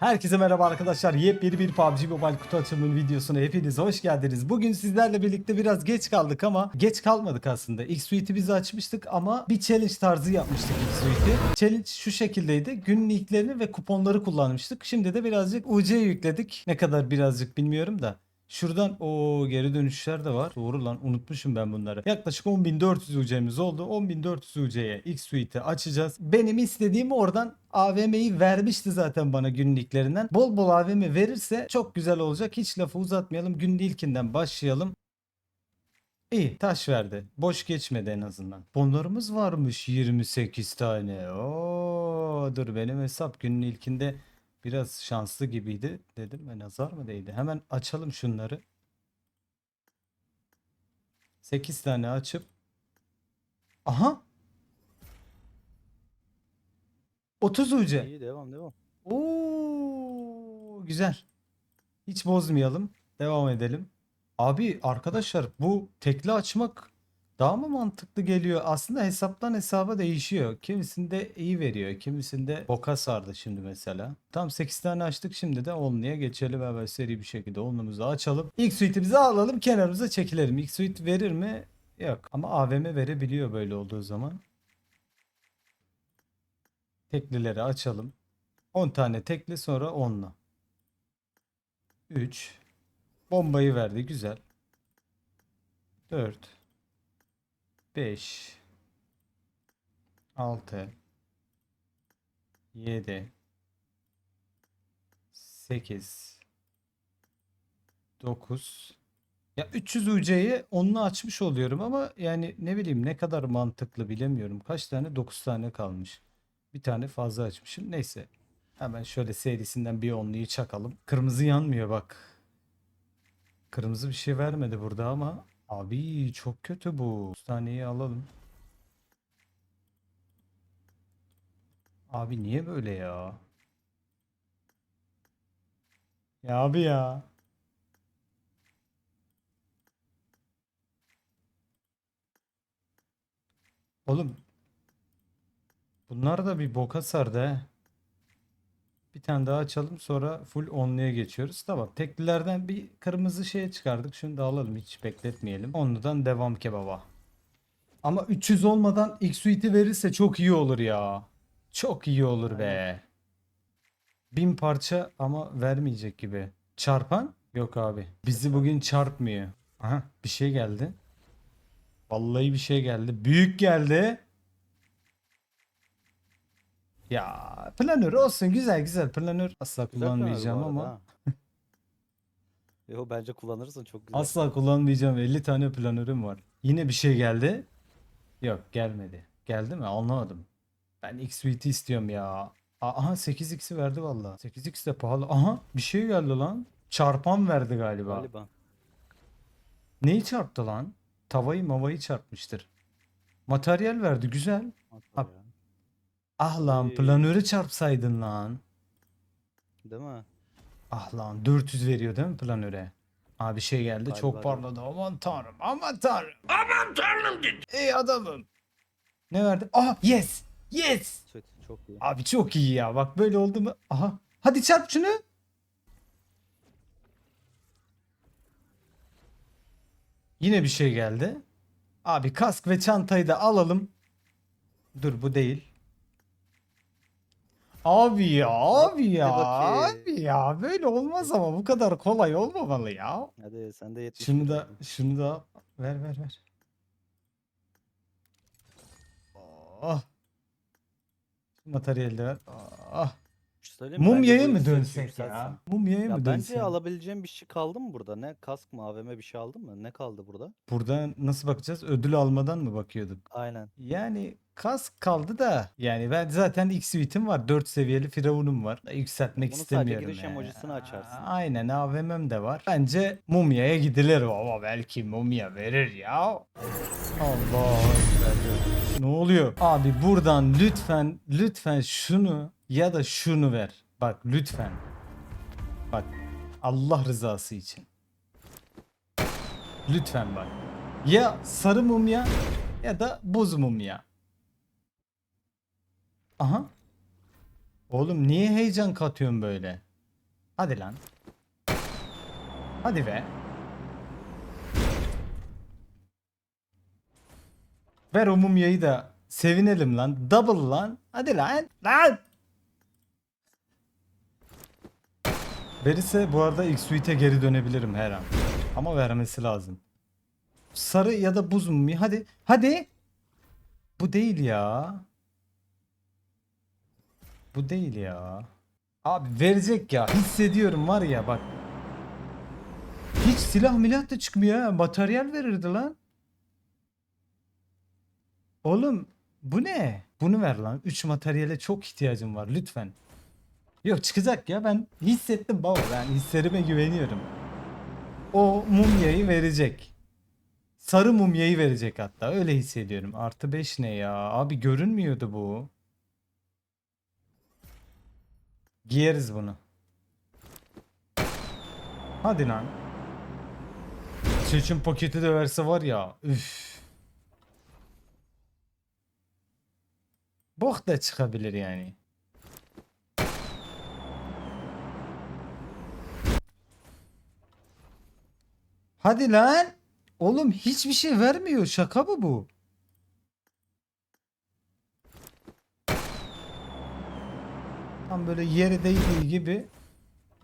Herkese merhaba arkadaşlar. Yepyeni bir PUBG Mobile kutu açılımı videosuna hepiniz hoş geldiniz. Bugün sizlerle birlikte biraz geç kaldık ama geç kalmadık aslında. X-Suite'i biz açmıştık ama bir challenge tarzı yapmıştık X-Suite'i. Challenge şu şekildeydi. Günün ilklerini ve kuponları kullanmıştık. Şimdi de birazcık UC yükledik. Ne kadar birazcık bilmiyorum da. Şuradan o geri dönüşler de var. Doğru lan unutmuşum ben bunları. Yaklaşık 10.400 UC'miz oldu. 10.400 UC'ye X Suite'i açacağız. Benim istediğim oradan AVM'yi vermişti zaten bana günlüklerinden. Bol bol AVM verirse çok güzel olacak. Hiç lafı uzatmayalım. Günün ilkinden başlayalım. İyi taş verdi. Boş geçmedi en azından. Bonlarımız varmış 28 tane. Oo, dur benim hesap günün ilkinde biraz şanslı gibiydi dedim ve nazar mı değdi? Hemen açalım şunları. 8 tane açıp Aha 30 UC. İyi devam devam. Oo, güzel. Hiç bozmayalım. Devam edelim. Abi arkadaşlar bu tekli açmak daha mı mantıklı geliyor? Aslında hesaptan hesaba değişiyor. Kimisinde iyi veriyor. Kimisinde boka sardı şimdi mesela. Tam 8 tane açtık. Şimdi de 10'luya geçelim. Hemen seri bir şekilde 10'lumuzu açalım. İlk suite'imizi alalım. Kenarımıza çekilelim. İlk suite verir mi? Yok. Ama AVM verebiliyor böyle olduğu zaman. Teklileri açalım. 10 tane tekli sonra 10'la. 3. Bombayı verdi. Güzel. 4. 5. 6. 7. 8. 9. Ya 300 UC'yi onunla açmış oluyorum ama yani ne bileyim ne kadar mantıklı bilemiyorum. Kaç tane? 9 tane kalmış. Bir tane fazla açmışım. Neyse. Hemen şöyle serisinden bir onluyu çakalım. Kırmızı yanmıyor bak. Kırmızı bir şey vermedi burada ama abi çok kötü bu. 3 taneyi alalım. Abi niye böyle ya? Ya abi ya. Oğlum bunlar da bir boka sardı he. Bir tane daha açalım sonra full onluya geçiyoruz. Tamam teklilerden bir kırmızı şey çıkardık. Şunu da alalım hiç bekletmeyelim. Onludan devam kebaba. Ama 300 olmadan X suite'i verirse çok iyi olur ya. Çok iyi olur be. Bin parça ama vermeyecek gibi. Çarpan? Yok abi. Bizi bugün çarpmıyor. Aha bir şey geldi. Vallahi bir şey geldi. Büyük geldi. Ya planör olsun güzel güzel planör asla Güzel planör bu kullanmayacağım arada ama ha. Yo bence kullanırsın çok güzel. asla kullanmayacağım 50 tane planörüm var. Yine bir şey geldi. Yok gelmedi. Geldi mi? Anlamadım. Ben X Suite'i istiyorum ya. A- Aha 8x'i verdi valla. 8x de pahalı. Aha bir şey geldi lan. Çarpan verdi galiba. Galiba. Neyi çarptı lan? Tavayı mavayı çarpmıştır. Materyal verdi güzel. Hatta ya. Ah lan Ee. planörü çarpsaydın lan. Değil mi? Ah lan 400 veriyor değil mi planöre? Abi şey geldi Galiba çok parladı aman tanrım aman tanrım. Aman tanrım dedi. Ey adamım. Ne verdi? Ah yes yes. Süt çok iyi. Abi çok iyi ya bak böyle oldu mu? Aha hadi çarp şunu. Yine bir şey geldi. Abi kask ve çantayı da alalım. Dur bu değil. Abi ya abi ya bakayım. abi ya böyle olmaz ama bu kadar kolay olmamalı ya. Hadi sen de 70 Şunu da şunu da ver ver ver. Oh. Şu Materyali de ver. Ah. Şey söyleyeyim mi? Bence Mumyaya bu mı dönsek yükselsin. ya? Mumyaya Ya mı bence dönsek? alabileceğim bir şey kaldı mı burada? Ne kask mı AVM bir şey aldın mı? Ne kaldı burada? Burada nasıl bakacağız? Ödül almadan mı bakıyorduk? Aynen. Yani kask kaldı da yani ben zaten X suite'im var. 4 seviyeli firavunum var. Yükseltmek Bunu sadece istemiyorum. giriş ya. emojisini açarsın. Aynen AVM'm de var. Bence mumyaya gidilir ama belki mumya verir ya. Allah Ne oluyor? Abi buradan lütfen lütfen şunu ya da şunu ver. Bak lütfen. Bak Allah rızası için. Lütfen bak. Ya sarı mumya ya da buz mumya. Aha. Oğlum niye heyecan katıyorsun böyle? Hadi lan. Hadi be. Ver o mumyayı da sevinelim lan. Double lan. Hadi lan. Lan. Verirse bu arada ilk suite'e geri dönebilirim her an. Ama vermesi lazım. Sarı ya da buz mumya. Hadi. Hadi. Bu değil ya. Bu değil ya. Abi verecek ya. Hissediyorum var ya bak. Hiç silah milah da çıkmıyor. Materyal verirdi lan. Oğlum bu ne? Bunu ver lan. 3 materyale çok ihtiyacım var lütfen. Yok çıkacak ya ben hissettim baba ben hislerime güveniyorum. O mumyayı verecek. Sarı mumyayı verecek hatta öyle hissediyorum. Artı 5 ne ya? Abi görünmüyordu bu. Giyeriz bunu. Hadi lan. Seçim paketi de verse var ya. Üf. Bok da çıkabilir yani. Hadi lan. Oğlum hiçbir şey vermiyor. Şaka mı bu? Tam böyle yere değdiği gibi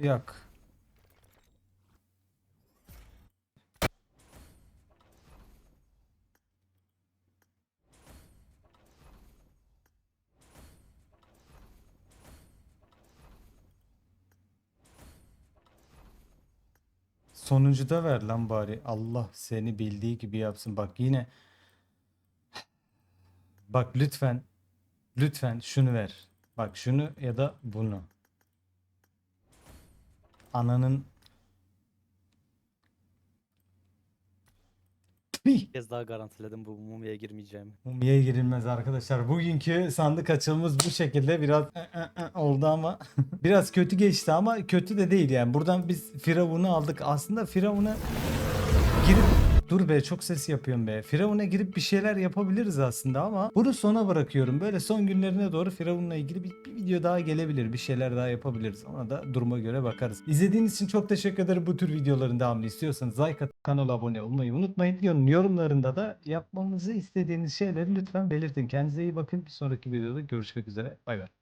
yok. Sonuncu da ver lan bari. Allah seni bildiği gibi yapsın. Bak yine. Bak lütfen. Lütfen şunu ver. Bak şunu ya da bunu. Ananın Bir kez daha garantiledim bu mumyaya girmeyeceğimi. Mumyaya girilmez arkadaşlar. Bugünkü sandık açılımız bu şekilde biraz oldu ama biraz kötü geçti ama kötü de değil yani. Buradan biz Firavun'u aldık. Aslında Firavun'a girip dur be çok ses yapıyorum be. Firavun'a girip bir şeyler yapabiliriz aslında ama bunu sona bırakıyorum. Böyle son günlerine doğru Firavun'la ilgili bir, bir video daha gelebilir. Bir şeyler daha yapabiliriz. Ona da duruma göre bakarız. İzlediğiniz için çok teşekkür ederim. Bu tür videoların devamını istiyorsanız like atıp kanala abone olmayı unutmayın. Yorum- Yorumlarında da yapmamızı istediğiniz şeyleri lütfen belirtin. Kendinize iyi bakın. Bir sonraki videoda görüşmek üzere. Bay bay.